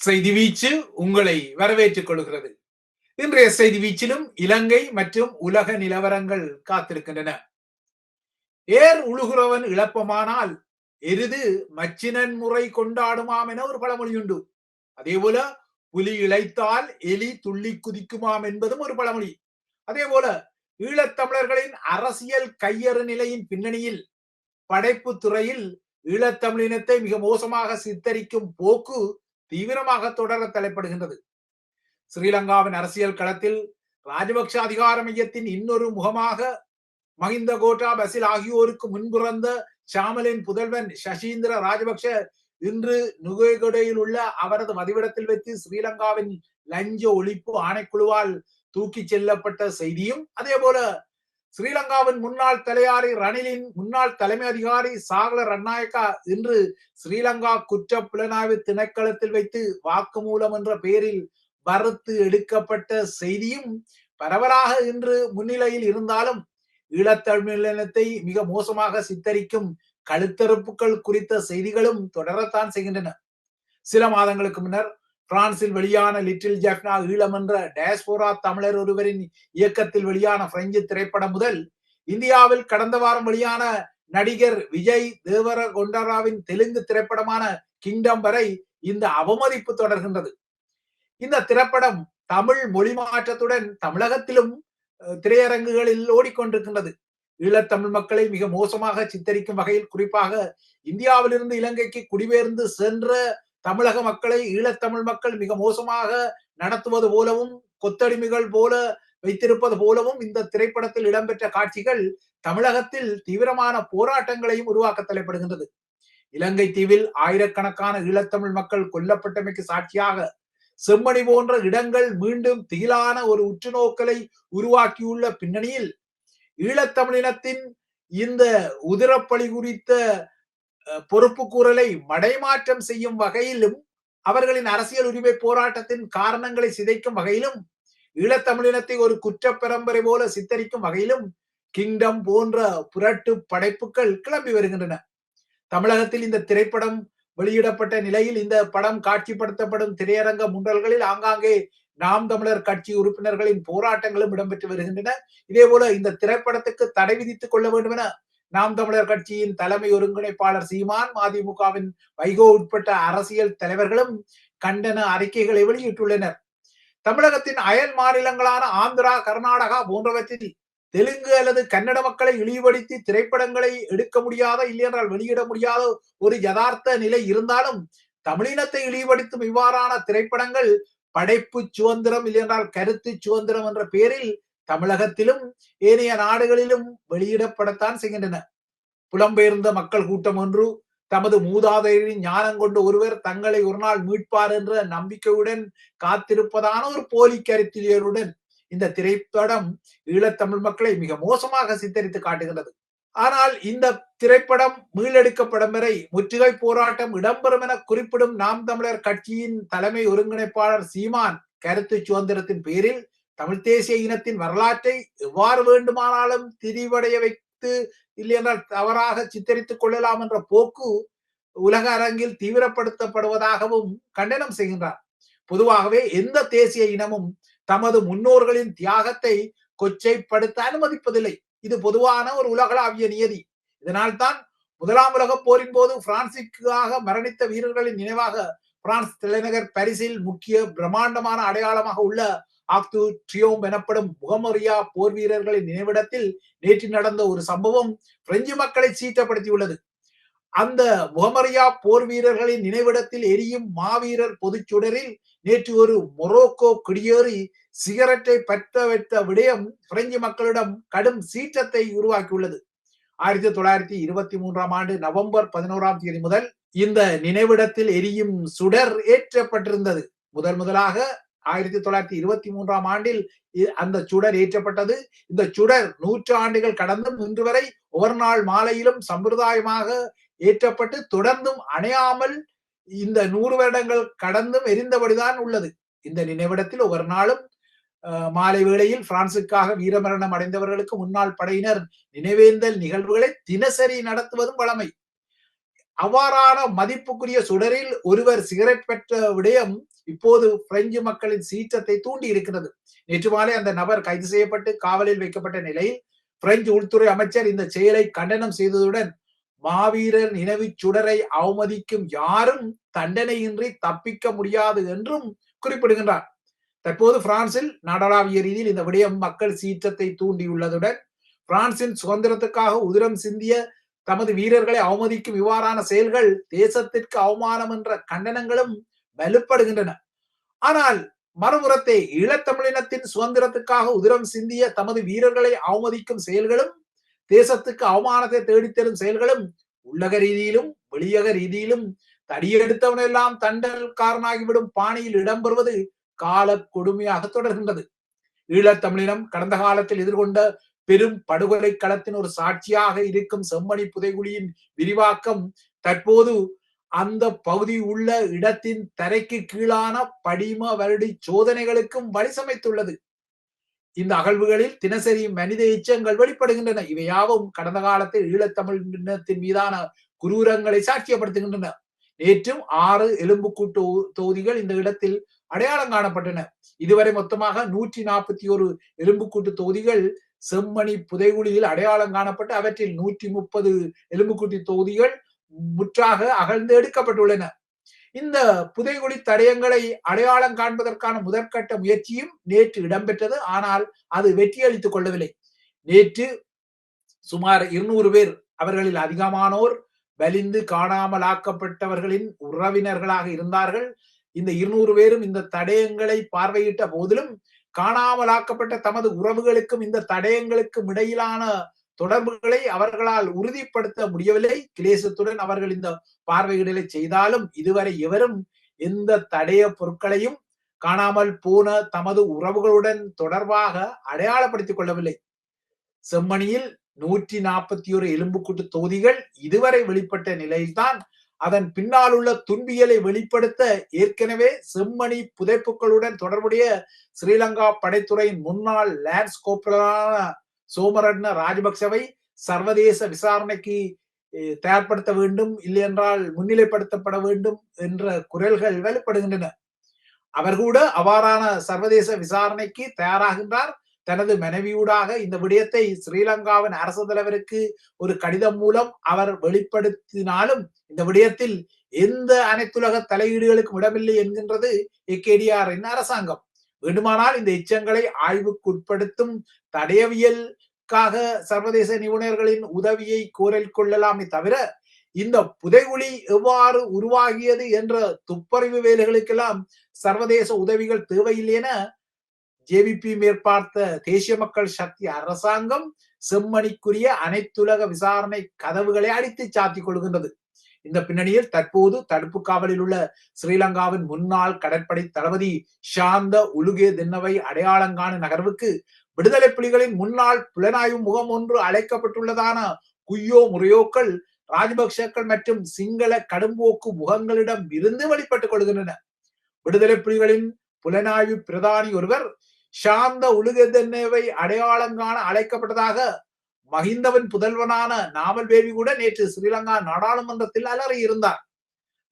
செய்தி வீச்சு உங்களை வரவேற்றுக் கொள்கிறது. இன்றைய செய்தி வீச்சிலும் இலங்கை மற்றும் உலக நிலவரங்கள் காத்திருக்கின்றன. ஏர் உழுகிறவன் இழப்பமானால் எருது மச்சினன் முறை கொண்டாடுமாம் என ஒரு பழமொழி உண்டு அதே போல புலி இழைத்தால் எலி துள்ளி குதிக்குமாம் என்பதும் ஒரு பழமொழி. அதே போல ஈழத்தமிழர்களின் அரசியல் கையறு நிலையின் பின்னணியில் படைப்பு துறையில் ஈழத்தமிழினத்தை மிக மோசமாக சித்தரிக்கும் போக்கு தீவிரமாக தொடர தலைப்படுகின்றது. ஸ்ரீலங்காவின் அரசியல் களத்தில் ராஜபக்ஷ அதிகார மையத்தின் இன்னொரு முகமாக மஹிந்த கோட்டா பசில் ஆகியோருக்கு முன்பிறந்த ஷாமலின் புதல்வன் சசீந்திர ராஜபக்ஷ இன்று நுகைகொடையில் உள்ள அவரது மதிவிடத்தில் வைத்து ஸ்ரீலங்காவின் லஞ்ச ஒழிப்பு ஆணைக்குழுவால் தூக்கிச் செல்லப்பட்ட செய்தியும் அதே போல ஸ்ரீலங்காவின் முன்னாள் தலையாரி ரணிலின் முன்னாள் தலைமை அதிகாரி சாகல ரட்நாயக்கா இன்று ஸ்ரீலங்கா குற்ற புலனாய்வு திணைக்களத்தில் வைத்து வாக்குமூலம் என்ற பெயரில் வறுத்து எடுக்கப்பட்ட செய்தியும் பரவலாக இன்று முன்னிலையில் இருந்தாலும் ஈழத்தமிழினத்தை மிக மோசமாக சித்தரிக்கும் கழுத்தறுப்புகள் குறித்த செய்திகளும் தொடரத்தான் செய்கின்றன. சில மாதங்களுக்கு முன்னர் பிரான்சில் வெளியான லிட்டில் ஜெஃப்னா ஈழம் என்ற டேஸ்போரா தமிழர் ஒருவரின் இயக்கத்தில் வெளியான பிரெஞ்சு திரைப்படம் முதல் இந்தியாவில் கடந்த வாரம் வெளியான நடிகர் விஜய் தேவர கொண்டராவின் தெலுங்கு திரைப்படமான கிங்டம் வரை இந்த அவமதிப்பு தொடர்கின்றது. இந்த திரைப்படம் தமிழ் மொழி மாற்றத்துடன் தமிழகத்திலும் திரையரங்குகளில் ஓடிக்கொண்டிருக்கின்றது. ஈழத்தமிழ் மக்களை மிக மோசமாக சித்தரிக்கும் வகையில் குறிப்பாக இந்தியாவிலிருந்து இலங்கைக்கு குடிபெயர்ந்து சென்ற தமிழக மக்களை ஈழத்தமிழ் மக்கள் மிக மோசமாக நடத்துவது போலவும் கொத்தடிமைகள் போல வைத்திருப்பது போலவும் இந்த திரைப்படத்தில் இடம்பெற்ற காட்சிகள் தமிழகத்தில் தீவிரமான போராட்டங்களையும் உருவாக்க தலைப்படுகின்றது. இலங்கை தீவில் ஆயிரக்கணக்கான ஈழத்தமிழ் மக்கள் கொல்லப்பட்டமைக்கு சாட்சியாக செம்மணி போன்ற இடங்கள் மீண்டும் திகிலான ஒரு உற்றுநோக்கலை உருவாக்கியுள்ள பின்னணியில் ஈழத்தமிழினத்தின் இந்த உதிரப்பலி குறித்த பொறுப்பு கூறலை மடைமாற்றம் செய்யும் வகையிலும் அவர்களின் அரசியல் உரிமை போராட்டத்தின் காரணங்களை சிதைக்கும் வகையிலும் ஈழத்தமிழினத்தை ஒரு குற்ற பரம்பரை போல சித்தரிக்கும் வகையிலும் கிங்டம் போன்ற புரட்டு படைப்புகள் கிளம்பி வருகின்றன. தமிழகத்தில் இந்த திரைப்படம் வெளியிடப்பட்ட நிலையில் இந்த படம் காட்சிப்படுத்தப்படும் திரையரங்க முன்றல்களில் ஆங்காங்கே நாம் தமிழர் கட்சி உறுப்பினர்களின் போராட்டங்களும் இடம்பெற்று வருகின்றன. இதே போல இந்த திரைப்படத்துக்கு தடை விதித்துக் கொள்ள வேண்டும் என நாம் தமிழர் கட்சியின் தலைமை ஒருங்கிணைப்பாளர் சீமான் மதிமுகவின் வைகோ உட்பட்ட அரசியல் தலைவர்களும் கண்டன அறிக்கைகளை வெளியிட்டுள்ளனர். தமிழகத்தின் அயல் மாநிலங்களான ஆந்திரா கர்நாடகா போன்றவற்றில் தெலுங்கு அல்லது கன்னட மக்களை இழிவுபடுத்தி திரைப்படங்களை எடுக்க முடியாத இல்லையென்றால் வெளியிட முடியாத ஒரு யதார்த்த நிலை இருந்தாலும் தமிழினத்தை இழிவுபடுத்தும் இவ்வாறான திரைப்படங்கள் படைப்பு சுதந்திரம் இல்லையென்றால் கருத்து சுதந்திரம் என்ற பெயரில் தமிழகத்திலும் ஏனைய நாடுகளிலும் வெளியிடப்படத்தான் செய்கின்றன. புலம்பெயர்ந்த மக்கள் கூட்டம் ஒன்று தமது மூதாதையரின் ஞானம் கொண்டு ஒருவர் தங்களை ஒரு நாள் மீட்பார் என்ற நம்பிக்கையுடன் காத்திருப்பதான ஒரு போலி கருத்தியலுடன் இந்த திரைப்படம் ஈழத்தமிழ் மக்களை மிக மோசமாக சித்தரித்து காட்டுகிறது ஆனால் இந்த திரைப்படம் மீளெடுக்கப்படும் வரை முற்றுகை போராட்டம் இடம்பெறும் என குறிப்பிடும் நாம் தமிழர் கட்சியின் தலைமை ஒருங்கிணைப்பாளர் சீமான் கருத்து சுதந்திரத்தின் பேரில் தமிழ் தேசிய இனத்தின் வரலாற்றை எவ்வாறு வேண்டுமானாலும் திரிவடைய வைத்து இல்லையென்றால் தவறாக சித்தரித்துக் கொள்ளலாம் என்ற போக்கு உலக அரங்கில் தீவிரப்படுத்தப்படுவதாகவும் கண்டனம் செய்கின்றார். பொதுவாகவே எந்த தேசிய இனமும் தமது முன்னோர்களின் தியாகத்தை கொச்சைப்படுத்த அனுமதிப்பதில்லை. இது பொதுவான ஒரு உலகளாவிய நியதி. இதனால் தான் முதலாம் உலக போரின் போது பிரான்சிற்காக மரணித்த வீரர்களின் நினைவாக பிரான்ஸ் தலைநகர் பாரிஸில் முக்கிய பிரம்மாண்டமான அடையாளமாக உள்ள ஆக்து ட்ரியோம் எனப்படும் முகமரியா போர் வீரர்களின் நினைவிடத்தில் நேற்று நடந்த ஒரு சம்பவம் பிரெஞ்சு மக்களை சீற்றப்படுத்தியுள்ளது. அந்த முகமரியா போர் வீரர்களின் நினைவிடத்தில் எரியும் மாவீரர் பொதுச்சுடரில் நேற்று ஒரு மொரோக்கோ குடியேறி சிகரெட்டை பற்ற வைத்த விடயம் பிரெஞ்சு மக்களிடம் கடும் சீற்றத்தை உருவாக்கியுள்ளது. ஆயிரத்தி தொள்ளாயிரத்தி இருபத்தி மூன்றாம் ஆண்டு நவம்பர் பதினோராம் தேதி முதல் இந்த நினைவிடத்தில் எரியும் சுடர் ஏற்றப்பட்டிருந்தது. முதல் முதலாக ஆயிரத்தி தொள்ளாயிரத்தி இருபத்தி மூன்றாம் ஆண்டில் அந்த சுடர் ஏற்றப்பட்டது. இந்த சுடர் நூற்று ஆண்டுகள் கடந்தும் இன்று வரை ஒரு நாள் மாலையிலும் சம்பிரதாயமாக ஏற்றப்பட்டு தொடர்ந்தும் அணையாமல் இந்த நூறு வருடங்கள் கடந்தும் எரிந்தபடிதான் உள்ளது. இந்த நினைவிடத்தில் ஒவ்வொரு நாளும் அஹ், மாலை வேளையில் பிரான்சுக்காக வீரமரணம் அடைந்தவர்களுக்கு முன்னாள் படையினர் நினைவேந்தல் நிகழ்வுகளை தினசரி நடத்துவதும் வழமை. அவ்வாறான மதிப்புக்குரிய சுடரில் ஒருவர் சிகரெட் பெற்ற விடயம் இப்போது பிரெஞ்சு மக்களின் சீற்றத்தை தூண்டி இருக்கிறது. நேற்று மாலை அந்த நபர் கைது செய்யப்பட்டு காவலில் வைக்கப்பட்ட நிலையில் பிரெஞ்சு உள்துறை அமைச்சர் இந்த செயலை கண்டனம் செய்ததுடன் மாவீரர் நினைவுச் சுடரை அவமதிக்கும் யாரும் தண்டனையின்றி தப்பிக்க முடியாது என்றும் குறிப்பிடுகின்றார். தற்போது பிரான்சில் நாடளாவிய ரீதியில் இந்த விடயம் மக்கள் சீற்றத்தை தூண்டியுள்ளதுடன் பிரான்சின் சுதந்திரத்துக்காக உதிரம் சிந்திய தமது வீரர்களை அவமதிக்கும் இவ்வாறான செயல்கள் தேசத்திற்கு அவமானம் என்ற கண்டனங்களும் வலுப்படுகின்றன. ஆனால் மறுபுறத்தை ஈழத்தமிழினத்தின் சுதந்திரத்துக்காக உதிரம் சிந்திய தமது வீரர்களை அவமதிக்கும் செயல்களும் தேசத்துக்கு அவமானத்தை தேடித்தரும் செயல்களும் உள்ளக ரீதியிலும் வெளியக ரீதியிலும் தடியெடுத்தவனெல்லாம் தண்டல்காரனாகிவிடும் பாணியில் இடம்பெறுவது கால கொடுமையாக தொடர்கின்றது. ஈழத்தமிழினம் கடந்த காலத்தில் எதிர்கொண்ட பெரும் படுகொலை களத்தின் ஒரு சாட்சியாக இருக்கும் செம்மணி புதைகுழியின் விரிவாக்கம் தற்போது அந்த பகுதி உள்ள இடத்தின் தரைக்கு கீழான படிம வருடி சோதனைகளுக்கும் வழி சமைத்துள்ளது. இந்த அகழ்வுகளில் தினசரி மனித எச்சங்கள் வெளிப்படுகின்றன. இவையாவும் கடந்த காலத்தில் ஈழத்தமிழ் இனத்தின் மீதான குரூரங்களை சாட்சியப்படுத்துகின்றன. நேற்றும் ஆறு எலும்புக்கூட்டு தொகுதிகள் இந்த இடத்தில் அடையாளம் காணப்பட்டன. இதுவரை மொத்தமாக நூற்றி நாற்பத்தி ஒரு எலும்புக்கூட்டு தொகுதிகள் செம்மணி புதைகுழியில் அடையாளம் காணப்பட்டு அவற்றில் நூற்றி முப்பது எலும்புக்கூட்டி தொகுதிகள் முற்றாக அகழ்ந்து எடுக்கப்பட்டுள்ளன. இந்த புதைகுழி தடயங்களை அடையாளம் காண்பதற்கான முதற்கட்ட முயற்சியும் நேற்று இடம்பெற்றது. ஆனால் அது வெற்றியளித்துக் கொள்ளவில்லை. நேற்று சுமார் இருநூறு பேர் அவர்களில் அதிகமானோர் வலிந்து காணாமலாக்கப்பட்டவர்களின் உறவினர்களாக இருந்தார்கள். இந்த இருநூறு பேரும் இந்த தடயங்களை பார்வையிட்ட போதிலும் காணாமலாக்கப்பட்ட தமது உறவுகளுக்கும் இந்த தடயங்களுக்கும் இடையிலான தொடர்புகளை அவர்களால் உறுதிப்படுத்த முடியவில்லை. கிளேசத்துடன் அவர்கள் இந்த பார்வையிடலை செய்தாலும் இதுவரை எவரும் எந்த தடைய பொருட்களையும் காணாமல் போன தமது உறவுகளுடன் தொடர்பாக அடையாளப்படுத்திக் கொள்ளவில்லை. செம்மணியில் நூற்றி நாற்பத்தி ஒரு எலும்புக்கூட்டு தொகுதிகள் இதுவரை வெளிப்பட்ட நிலையில்தான் அதன் பின்னால் உள்ள துன்பியலை வெளிப்படுத்த ஏற்கனவே செம்மணி புதைப்புகளுடன் தொடர்புடைய ஸ்ரீலங்கா படைத்துறையின் முன்னாள் லேண்ட்ஸ் சோமரட்ன ராஜபக்சவை சர்வதேச விசாரணைக்கு தயார்படுத்த வேண்டும் இல்லை என்றால் முன்னிலைப்படுத்தப்பட வேண்டும் என்ற குரல்கள் வெளிப்படுகின்றன. அவர் கூட அவ்வாறான சர்வதேச விசாரணைக்கு தயாராகின்றார். தனது மனைவியூடாக இந்த விடயத்தை ஸ்ரீலங்காவின் அரசு தலைவருக்கு ஒரு கடிதம் மூலம் அவர் வெளிப்படுத்தினாலும் இந்த விடயத்தில் எந்த அனைத்துலக தலையீடுகளுக்கும் இடமில்லை என்கின்றது இக்கேடிஆரின் அரசாங்கம். வேண்டுமானால் இந்த எச்சங்களை ஆய்வுக்குட்படுத்தும் தடயவியலுக்காக சர்வதேச நிபுணர்களின் உதவியை கோரல் கொள்ளலாமே தவிர இந்த புதைகுழி எவ்வாறு உருவாகியது என்ற துப்பறிவு வேலைகளுக்கெல்லாம் சர்வதேச உதவிகள் தேவையில்லை என ஜேவிபி மேற்பார்த்த தேசிய மக்கள் சக்தி அரசாங்கம் செம்மணிக்குரிய அனைத்துலக விசாரணை கதவுகளை அடித்து சாத்திக் கொள்கின்றது. இந்த பின்னணியில் தற்போது தடுப்பு காவலில் உள்ள ஸ்ரீலங்காவின் முன்னாள் கடற்படை தளபதி ஷாந்த உலுகே தின்னவை அடையாளங்கான நகர்வுக்கு விடுதலை புலிகளின் முன்னாள் புலனாய்வு முகம் ஒன்று அழைக்கப்பட்டுள்ளதான குய்யோ முறையோக்கள் ராஜபக்சக்கள் மற்றும் சிங்கள கடும்போக்கு முகங்களிடம் இருந்து வெளிப்பட்டுக் கொள்கின்றன விடுதலை புலிகளின் புலனாய்வு பிரதானி ஒருவர் சாந்த உலுகதென்னவை அடையாளங்கான அழைக்கப்பட்டதாக மஹிந்தவன் புதல்வனான நாமல் பேபி கூட நேற்று ஸ்ரீலங்கா நாடாளுமன்றத்தில் அலறி இருந்தார்.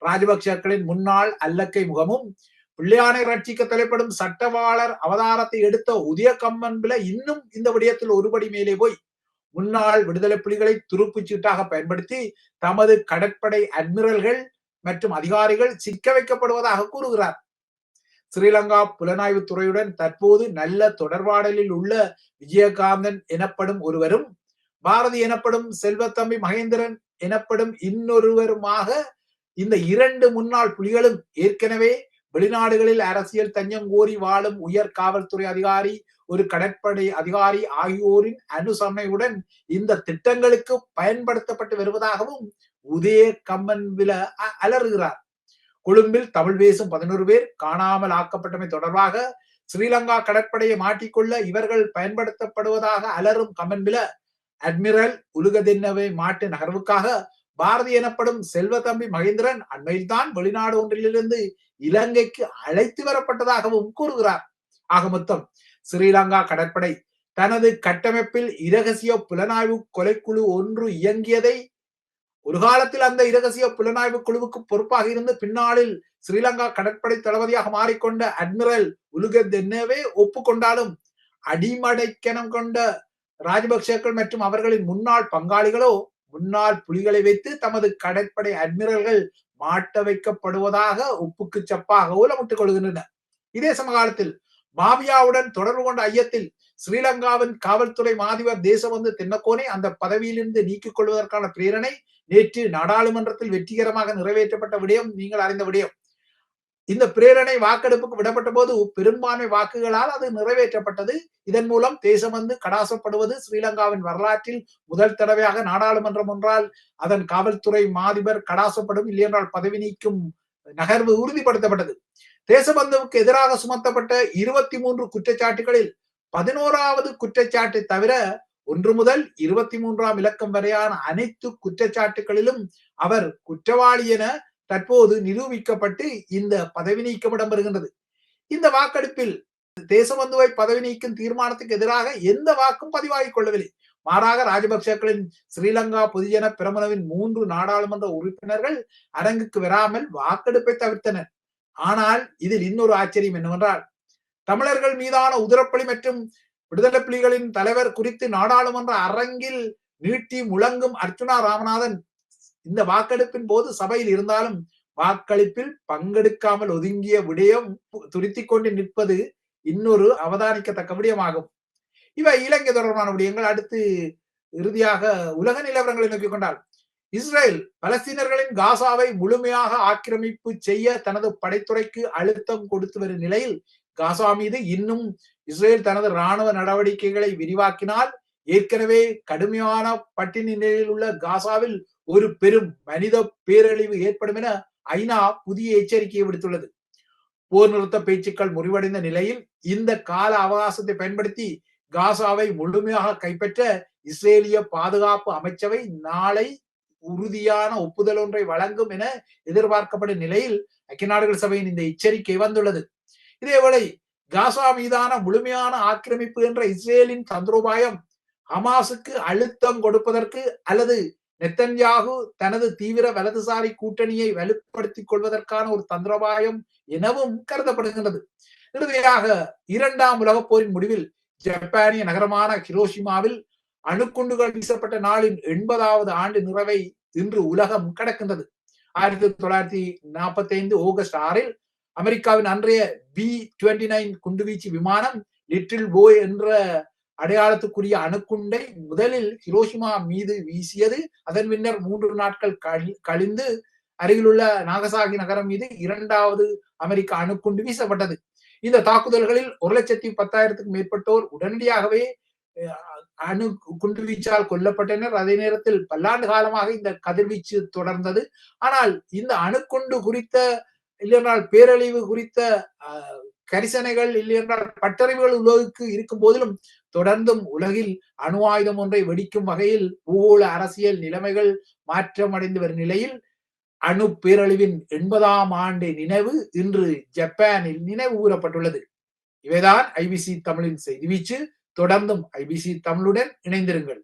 ராஜபக்சர்களின் முன்னாள் அல்லக்கை முகமும் பிள்ளையானை ரட்சிக்க தலைப்படும் சட்டவாளர் அவதாரத்தை எடுத்த உதய கம்மன்பில இன்னும் இந்த விடயத்தில் ஒருபடி மேலே போய் முன்னாள் விடுதலை புலிகளை துருப்புச் சீட்டாக பயன்படுத்தி தமது கடற்படை அட்மிரல்கள் மற்றும் அதிகாரிகள் சிக்க வைக்கப்படுவதாக கூறுகிறார். ஸ்ரீலங்கா புலனாய்வு துறையுடன் தற்போது நல்ல தொடர்பாடலில் உள்ள விஜயகாந்தன் எனப்படும் ஒருவரும் பாரதி எனப்படும் செல்வத்தம்பி மகேந்திரன் எனப்படும் இன்னொருவருமாக இந்த இரண்டு முன்னாள் புலிகளும் ஏற்கனவே வெளிநாடுகளில் அரசியல் தஞ்சம் கோரி வாழும் உயர் காவல்துறை அதிகாரி ஒரு கடற்படை அதிகாரி ஆகியோரின் அனுசரணையுடன் இந்த திட்டங்களுக்கு பயன்படுத்தப்பட்டு வருவதாகவும் உதய கம்மன் வில அலறுகிறார். கொழும்பில் தமிழ் பேசும் பதினோரு பேர் காணாமல் ஆக்கப்பட்டமை தொடர்பாக ஸ்ரீலங்கா கடற்படையை மாட்டிக்கொள்ள இவர்கள் பயன்படுத்தப்படுவதாக அலரும் கமன்பில அட்மிரல் உலுகதின்னவை மாட்டு நகர்வுக்காக பாரதி எனப்படும் செல்வதம்பி மகேந்திரன் அண்மையில்தான் வெளிநாடு ஒன்றிலிருந்து இலங்கைக்கு அழைத்து வரப்பட்டதாகவும் கூறுகிறார். ஆக மொத்தம் ஸ்ரீலங்கா கடற்படை தனது கட்டமைப்பில் இரகசிய புலனாய்வு கொலைக்குழு ஒன்று இயங்கியதை ஒரு காலத்தில் அந்த இரகசிய புலனாய்வு குழுவுக்கு பொறுப்பாக இருந்து பின்னாளில் ஸ்ரீலங்கா கடற்படை தளபதியாக மாறிக்கொண்ட அட்மிரல் உலுகதென்னவே ஒப்புக்கொண்டாலும் அடிமடைக்கணம் கொண்ட ராஜபக்சேக்கள் மற்றும் அவர்களின் முன்னாள் பங்காளிகளோ முன்னாள் புலிகளை வைத்து தமது கடற்படை அட்மிரல்கள் மாட்ட வைக்கப்படுவதாக உப்புக்கு சப்பாக ஊலமிட்டுக் கொள்கின்றனர். இதே சமகாலத்தில் மாவியாவுடன் தொடர்பு கொண்ட ஐயத்தில் ஸ்ரீலங்காவின் காவல்துறை மாதிபர் தேசபந்து தென்னக்கோனை அந்த பதவியிலிருந்து நீக்கிக் கொள்வதற்கான பிரேரணை நேற்று நாடாளுமன்றத்தில் வெற்றிகரமாக நிறைவேற்றப்பட்ட விடயம் நீங்கள் அறிந்த விடயம். இந்த பிரேரணை வாக்கெடுப்புக்கு விடப்பட்ட போது பெரும்பான்மை வாக்குகளால் அது நிறைவேற்றப்பட்டது. இதன் மூலம் தேசம் வந்து கடாசப்படுவது ஸ்ரீலங்காவின் வரலாற்றில் முதல் தடவையாக நாடாளுமன்றம் ஒன்றால் அதன் காவல்துறை மாதிபர் கடாசப்படும் இல்லையென்றால் பதவி நீக்கும் நகர்வு உறுதிப்படுத்தப்பட்டது. தேசபந்துவுக்கு எதிராக சுமத்தப்பட்ட இருபத்தி மூன்று குற்றச்சாட்டுகளில் பதினோராவது குற்றச்சாட்டை தவிர ஒன்று முதல் இருபத்தி மூன்றாம் இலக்கம் வரையான அனைத்து குற்றச்சாட்டுகளிலும் அவர் குற்றவாளி என தற்போது நிரூபிக்கப்பட்டு இந்த பதவி நீக்கம் இடம்பெறுகின்றது. இந்த வாக்கெடுப்பில் தேசபந்துவை பதவி நீக்கும் தீர்மானத்துக்கு எதிராக எந்த வாக்கும் பதிவாகிக் கொள்ளவில்லை. மாறாக ராஜபக்சேக்களின் ஸ்ரீலங்கா பொதுஜன பிரமணவின் மூன்று நாடாளுமன்ற உறுப்பினர்கள் அரங்குக்கு வராமல் வாக்கெடுப்பை தவிர்த்தனர். ஆனால் இதில் இன்னொரு ஆச்சரியம் என்னவென்றால் தமிழர்கள் மீதான உதிரப்பலி மற்றும் விடுதலை புலிகளின் தலைவர் குறித்து நாடாளுமன்ற அரங்கில் நீட்டி முழங்கும் அர்ச்சுனா ராமநாதன் இந்த வாக்கெடுப்பின் போது சபையில் இருந்தாலும் வாக்களிப்பில் பங்கெடுக்காமல் ஒதுங்கிய விடயம் துருத்தி கொண்டு நிற்பது இன்னொரு அவதானிக்கத்தக்க விடயமாகும் இவை இலங்கை தொடர்பான விடயங்கள். அடுத்து இறுதியாக உலக நிலவரங்களை நோக்கிக் கொண்டால் இஸ்ரேல் பலஸ்தீனர்களின் காசாவை முழுமையாக ஆக்கிரமிப்பு செய்ய தனது படைத்துறைக்கு அழுத்தம் கொடுத்து வரும் நிலையில் காசா மீது இன்னும் இஸ்ரேல் தனது ராணுவ நடவடிக்கைகளை விரிவாக்கினால் ஏற்கனவே கடுமையான பட்டினி நிலையில் உள்ள காசாவில் ஒரு பெரும் மனித பேரழிவு ஏற்படும் என ஐநா புதிய எச்சரிக்கையை விடுத்துள்ளது. போர் நிறுத்த பேச்சுக்கள் முறிவடைந்த நிலையில் இந்த கால அவகாசத்தை பயன்படுத்தி காசாவை முழுமையாக கைப்பற்ற இஸ்ரேலிய பாதுகாப்பு அமைச்சவை நாளை உறுதியான ஒப்புதல் ஒன்றை வழங்கும் என எதிர்பார்க்கப்படும் நிலையில் ஐக்கிய நாடுகள் சபையின் இந்த எச்சரிக்கை வந்துள்ளது. இதேவேளை காசா மீதான முழுமையான ஆக்கிரமிப்பு என்ற இஸ்ரேலின் தந்திரோபாயம் ஹமாஸுக்கு அழுத்தம் கொடுப்பதற்கு அல்லது நெத்தன்யாகு தனது தீவிர வலதுசாரி கூட்டணியை வலுப்படுத்திக் கொள்வதற்கான ஒரு தந்திரபாயம் எனவும் கருதப்படுகின்றது. இறுதியாக இரண்டாம் உலகப் போரின் முடிவில் ஜப்பானிய நகரமான ஹிரோஷிமாவில் அணுக்குண்டுகள் வீசப்பட்ட நாளின் எண்பதாவது ஆண்டு நிறைவை இன்று உலகம் கடக்கின்றது. ஆயிரத்தி தொள்ளாயிரத்தி நாற்பத்தி ஐந்து ஆகஸ்ட் ஆறில் அமெரிக்காவின் அன்றைய பி டுவெண்டி நைன் குண்டுவீச்சு விமானம் லிட்டில் போய் என்ற அடையாளத்துக்குரிய அணுக்குண்டை முதலில் ஹிரோஷிமா மீது வீசியது. அதன் பின்னர் மூன்று நாட்கள் கழிந்து அருகிலுள்ள நாகசாகி நகரம் மீது இரண்டாவது அமெரிக்க அணுக்குண்டு வீசப்பட்டது. இந்த தாக்குதல்களில் ஒரு லட்சத்தி பத்தாயிரத்துக்கும் மேற்பட்டோர் உடனடியாகவே அணு குண்டுவீச்சால் கொல்லப்பட்டனர். அதே நேரத்தில் பல்லாண்டு காலமாக இந்த கதிர்வீச்சு தொடர்ந்தது. ஆனால் இந்த அணுக்குண்டு குறித்த இல்லையென்றால் பேரழிவு குறித்த கரிசனைகள் இல்லையென்றால் பட்டறிவுகள் உலகுக்கு இருக்கும் போதிலும் தொடர்ந்தும் உலகில் அணு ஆயுதம் ஒன்றை வெடிக்கும் வகையில் பூகோள அரசியல் நிலைமைகள் மாற்றமடைந்து வரும் நிலையில் அணு பேரழிவின் எண்பதாம் ஆண்டு நினைவு இன்று ஜப்பானில் நினைவு கூறப்பட்டுள்ளது. இவைதான் ஐபிசி தமிழின் செய்தி வீச்சு. தொடர்ந்தும் ஐபிசி தமிழுடன் இணைந்திருங்கள்.